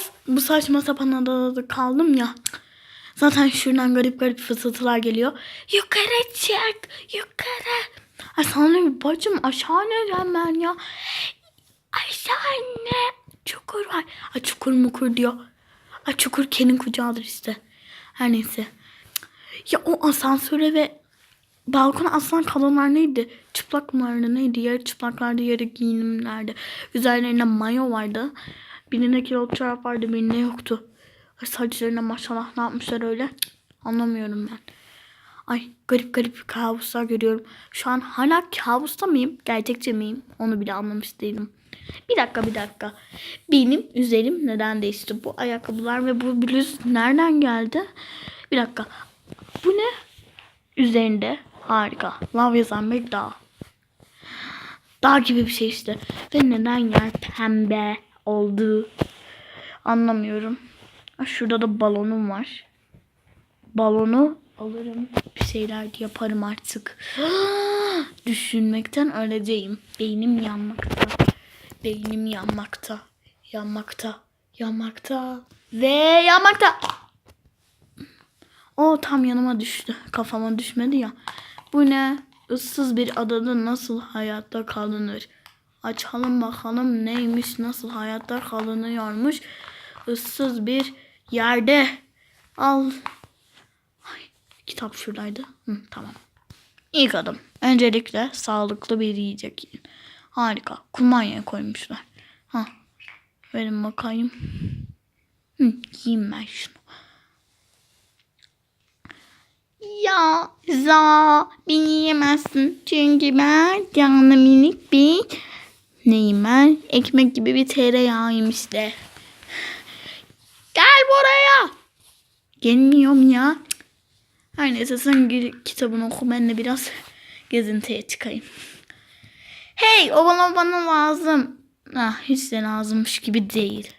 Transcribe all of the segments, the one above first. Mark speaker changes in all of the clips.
Speaker 1: Of bu saçma sapan adada kaldım ya. Zaten şuradan garip garip fısıltılar geliyor. Yukarı çık yukarı. Ay sana ne bacım aşağı neden ben ya? Aşağı ne? Çukur var. Ay çukur mukur diyor. Ay çukur Ken'in kucağıdır işte. Her neyse. Ya o asansöre ve balkona aslan kalanlar neydi? Çıplaklardı neydi? Yarı çıplaklardı yarı giyinimlerdi. Üzerlerinde mayo vardı. Birinde kilot çorap vardı birinde yoktu. Ay saçlarına maşallah ne yapmışlar öyle? Anlamıyorum ben. Ay garip garip kabuslar görüyorum. Şu an hala kabusta mıyım? Gerçekçi miyim? Onu bile anlamış değilim. Bir dakika bir dakika. Benim üzerim neden değişti? Bu ayakkabılar ve bu bluz nereden geldi? Bir dakika. Bu ne? Üzerinde harika. Love yazan bir dağ. Dağ gibi bir şey işte. Ve neden yer pembe oldu? Anlamıyorum. Şurada da balonum var. Balonu alırım. Bir şeyler yaparım artık. Düşünmekten öleceğim. Beynim yanmakta. Beynim yanmakta. Yanmakta. Yanmakta. Ve yanmakta. O tam yanıma düştü. Kafama düşmedi ya. Bu ne? Issız bir adada nasıl hayatta kalınır? Açalım bakalım neymiş, nasıl hayatta kalınıyormuş. Issız bir yerde. Al. Ay, kitap şuradaydı. Hı, tamam. İlk adım. Öncelikle sağlıklı bir yiyecek yiyin. Harika. Kumanya koymuşlar. Ha. Verin bakayım. Hı, yiyeyim ben şunu. Ya za beni yiyemezsin. Çünkü ben canlı minik bir neyim ben? Ekmek gibi bir tereyağıyım işte. Gel buraya. Gelmiyorum ya. Her neyse sen kitabını oku ben de biraz gezintiye çıkayım. Hey o bana bana lazım. Ah, hiç de lazımmış gibi değil.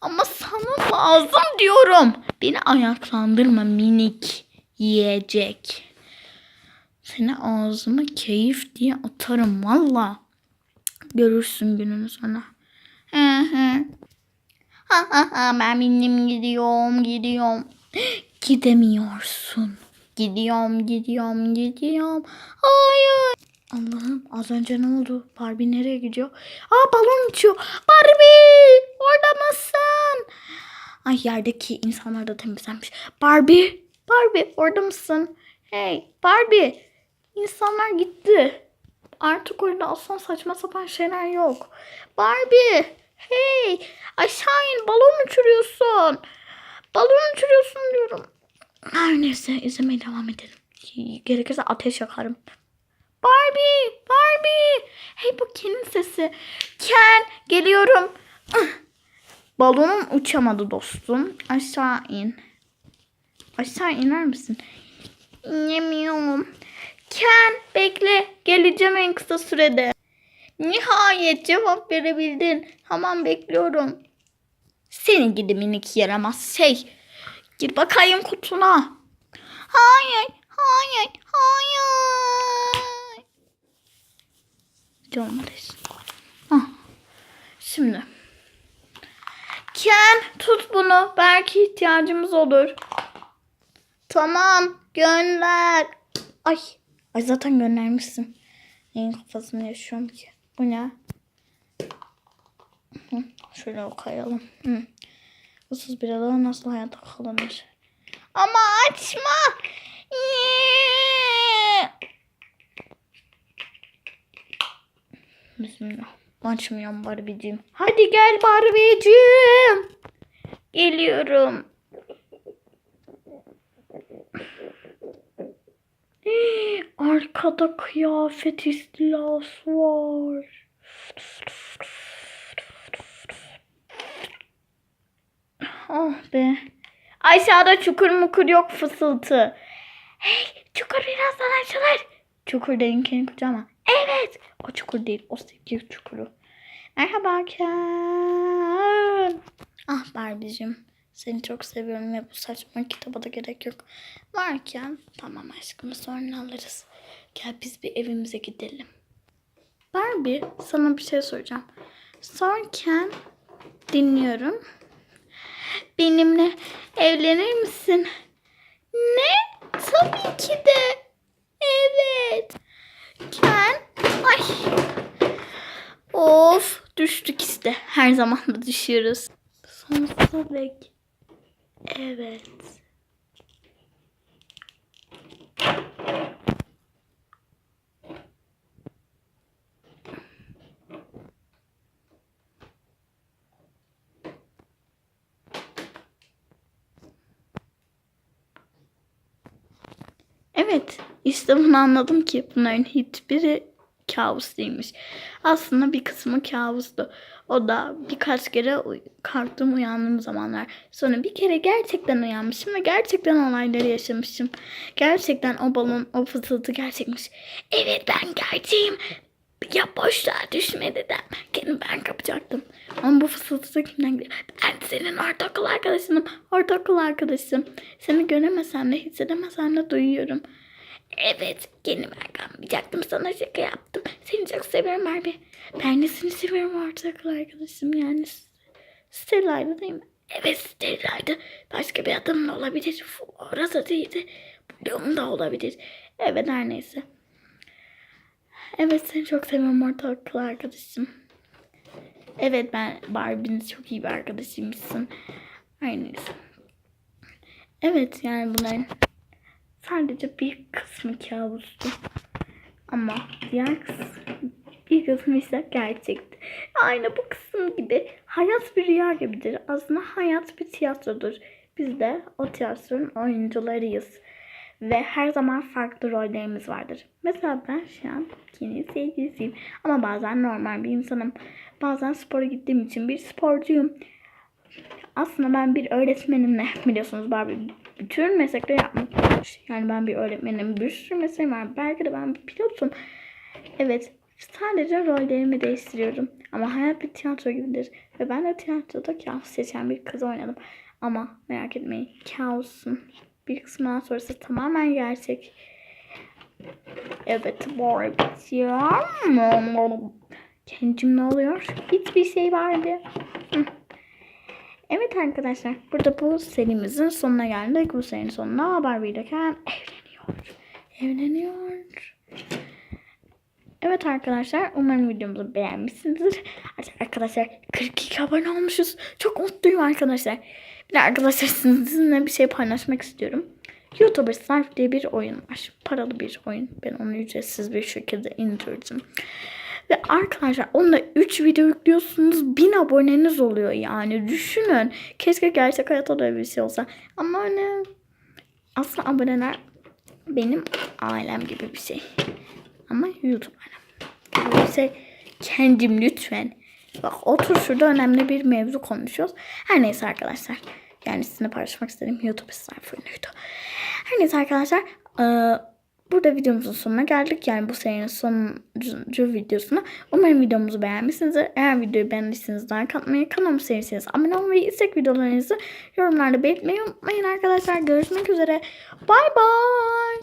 Speaker 1: Ama sana lazım diyorum. Beni ayaklandırma minik yiyecek. Seni ağzıma keyif diye atarım valla. Görürsün gününü sonra. Hı. Ha ha ha ben benim gidiyorum gidiyorum. Gidemiyorsun. Gidiyorum gidiyorum gidiyorum. Hayır. Allah'ım az önce ne oldu? Barbie nereye gidiyor? Aa balon uçuyor. Barbie orada mısın? Ay yerdeki insanlar da temizlenmiş. Barbie, Barbie orada mısın? Hey Barbie. İnsanlar gitti. Artık orada aslan saçma sapan şeyler yok. Barbie. Hey aşağı in balon uçuruyorsun. Balon uçuruyorsun diyorum. Her neyse izlemeye devam edelim. Gerekirse ateş yakarım. Barbie, Barbie. Hey bu Ken'in sesi. Ken, geliyorum. Ah. Balonum uçamadı dostum. Aşağı in. Aşağı iner misin? İnemiyorum. Ken, bekle. Geleceğim en kısa sürede. Nihayet cevap verebildin. Hemen bekliyorum. Seni gidi minik yaramaz şey. Gir bakayım kutuna. Hayır, hayır, hayır. Canım. Ah. Şimdi. Ken tut bunu. Belki ihtiyacımız olur. Tamam gönder. Ay. Ay zaten göndermişsin. Neyin kafasını yaşıyorum ki? Bu ne? Hı, şöyle koyalım. Hı. Issız bir adada nasıl hayatta kalınır? Ama açma. Niye? Bismillah. Açmıyorum Barbie'cim. Hadi gel Barbie'cim. Geliyorum. Arkada kıyafet istilası var. Ah be. Aşağıda çukur mukur yok fısıltı. Hey çukur birazdan açılır. Çukur dedin kendi kucağıma. Evet. O çukur değil. O sevgi çukuru. Merhaba Ken. Ah Barbie'cim. Seni çok seviyorum ve bu saçma kitaba da gerek yok. Varken tamam aşkım sonra alırız. Gel biz bir evimize gidelim. Barbie sana bir şey soracağım. Sorken dinliyorum. benimle evlenir misin? Ne? Tabii ki de. Evet. Ken. Ay. Of düştük işte. Her zaman da düşüyoruz. Sonsuza dek. Evet. Evet, işte bunu anladım ki bunların hiçbiri kabus değilmiş. Aslında bir kısmı kabustu. O da birkaç kere kalktığım uyandığım zamanlar. Sonra bir kere gerçekten uyanmışım ve gerçekten olayları yaşamışım. Gerçekten o balon, o fısıltı gerçekmiş. Evet ben gerçeğim. Ya boşluğa düşme dedim. Kendimi ben kapacaktım. Ama bu fısıltı da kimden geliyor? Ben senin ortaokul arkadaşınım. Ortaokul arkadaşım. Seni göremesem de hissedemesem de duyuyorum. Evet, kendimi kalmayacaktım. Sana şaka yaptım. Seni çok seviyorum Barbie. Ben de seni seviyorum ortaokul arkadaşım. Yani Stella'ydı değil mi? Evet Stella'ydı. Başka bir adam da olabilir. Orası değildi. Bloom da olabilir. Evet her neyse. Evet seni çok seviyorum ortaokul arkadaşım. Evet ben Barbie'nin çok iyi bir arkadaşıymışsın. Her. Evet yani bunların sadece bir kısmı kabustu. Ama diğer kısmı bir kısmı ise gerçekti. Aynı bu kısım gibi hayat bir rüya gibidir. Aslında hayat bir tiyatrodur. Biz de o tiyatronun oyuncularıyız. Ve her zaman farklı rollerimiz vardır. Mesela ben şu an yeni sevgilisiyim. Ama bazen normal bir insanım. Bazen spora gittiğim için bir sporcuyum. Aslında ben bir öğretmenim ne biliyorsunuz Barbie bütün meslekleri yapmak. Yani ben bir öğretmenim bir sürü mesleğim var. Belki de ben bir pilotum. Evet sadece rollerimi değiştiriyorum. Ama hayat bir tiyatro gibidir. Ve ben de tiyatroda kaos seçen bir kız oynadım. Ama merak etmeyin kaosun bir kısmından sonrası tamamen gerçek. Evet Barbie ya. Kencim ne oluyor? Hiçbir şey vardı. Evet arkadaşlar burada bu serimizin sonuna geldik. Bu serinin sonuna Barbie ile Ken evleniyor. Evleniyor. Evet arkadaşlar umarım videomuzu beğenmişsinizdir. Arkadaşlar 42 abone olmuşuz. Çok mutluyum arkadaşlar. Bir de arkadaşlar sizinle bir şey paylaşmak istiyorum. YouTuber Snarf diye bir oyun var. Paralı bir oyun. Ben onu ücretsiz bir şekilde indirdim. Ve arkadaşlar onunla 3 video yüklüyorsunuz 1000 aboneniz oluyor yani. Düşünün. Keşke gerçek hayatta da bir şey olsa. Ama hani aslında aboneler benim ailem gibi bir şey. Ama YouTube bir şey. Kendim lütfen. Bak otur şurada önemli bir mevzu konuşuyoruz. Her neyse arkadaşlar. Yani sizinle paylaşmak istedim. YouTube sayfasıydı. Her neyse arkadaşlar. Eee Burada videomuzun sonuna geldik. Yani bu serinin sonuncu videosuna. Umarım videomuzu beğenmişsinizdir. Eğer videoyu beğendiyseniz like atmayı, kanalımı seviyorsanız abone olmayı, istek videolarınızı yorumlarda belirtmeyi unutmayın arkadaşlar. Görüşmek üzere. Bay bay.